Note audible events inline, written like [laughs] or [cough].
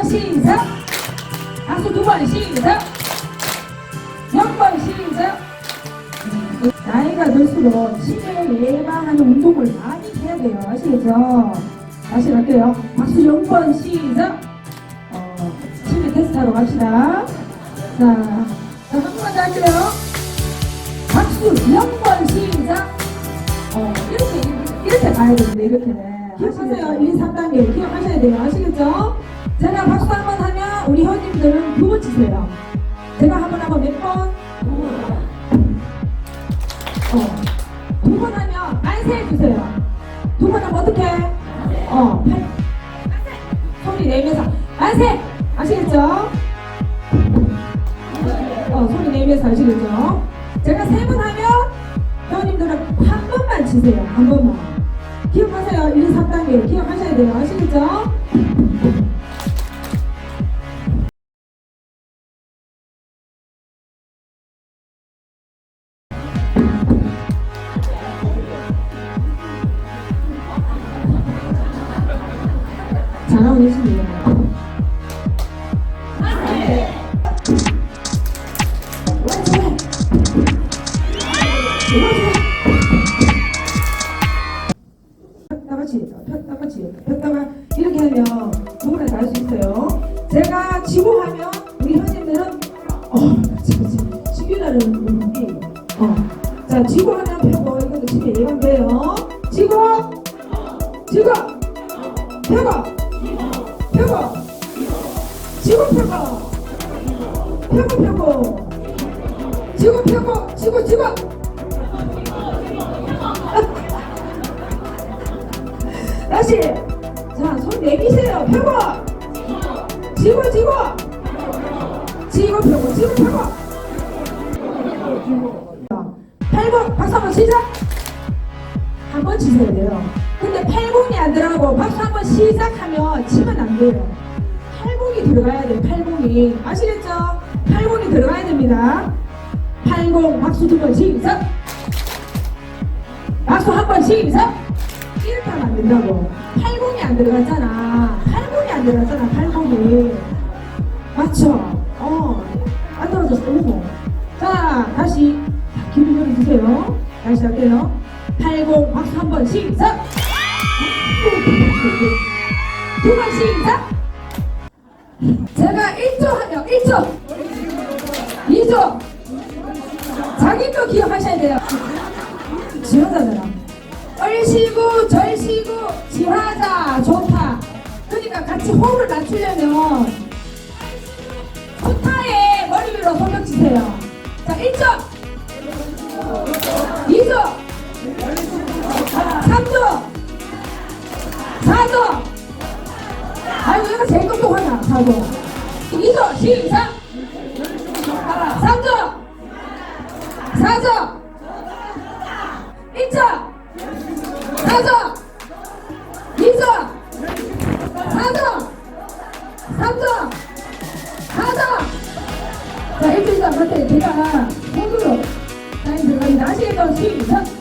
번 시작. 박수 두 번 시작. 0번 시작. 나이가 들수록 치매 예방하는 운동을 많이 해야 돼요. 아시겠죠? 다시 갈게요. 박수 0번 시작. 어, 치매 테스트 하러 갑시다. 자, 자, 한 번만 더 할게요. 박수 0번 시작. 어, 이렇게, 이렇게 가야 되는데, 이렇게. 기억하세요. 1, 2, 3단계. 기억하셔야 돼요. 아시겠죠? 제가 박수 한 번 하면 우리 회원님들은 두 번 치세요. 제가 한 번 하면 몇 번? 어. 두 번 하면 만세 해주세요. 두 번 하면 어떻게? 어, 팔. 소리 내면서 만세! 아시겠죠? 어, 소리 내면서 아시겠죠? 제가 세 번 하면 회원님들은 한 번만 치세요. 한 번만. 기억하세요. 1, 2, 3단계. 기억하셔야 돼요. 아시겠죠? 잘하고 계십니다. 폈 어. 자, 지구 하나 100원. 이거 집에 예쁜데요. 지구! 지구! 100원! 지구 100원! 100원, 지구 100원! 지구, 지구! [laughs] 다시! 자, 손 내미세요. 100원! 지구, 지구! 지구 100원! 지구 100원! 지구 100원! 8번 박수 한번 시작 한 번 치셔야 돼요. 근데 8공이 안 들어가고 박수 한번 시작하면 치면 안 돼요. 8공이 들어가야 돼요 8공이. 아시겠죠? 8공이 들어가야 됩니다. 8공 박수 두 번 시작. 박수 한 번 시작. 이렇게 하면 안 된다고. 8공이 안 들어갔잖아. 8공이 안 들어갔잖아 8공이. 맞죠? 어안 들어졌어. 자 다시. 귀를 열어주세요. 다시 할게요. 80 박수 한 번 시작. 두 번 시작. 제가 1조 하면 1조. 2조. 자기 거 기억하셔야 돼요. 지하자잖아. 얼씨구 절씨구 지하자 좋다 그러니까 같이 호흡을 맞추려면 수타에 머리 위로 손뼉 치세요 자 1조 4조 2조 시작! 3조 4조 1조 사조 이조 사조 삼조 사조 자 일주일 전부터 제가 손으로 사인 들어가니 아시겠죠? 시작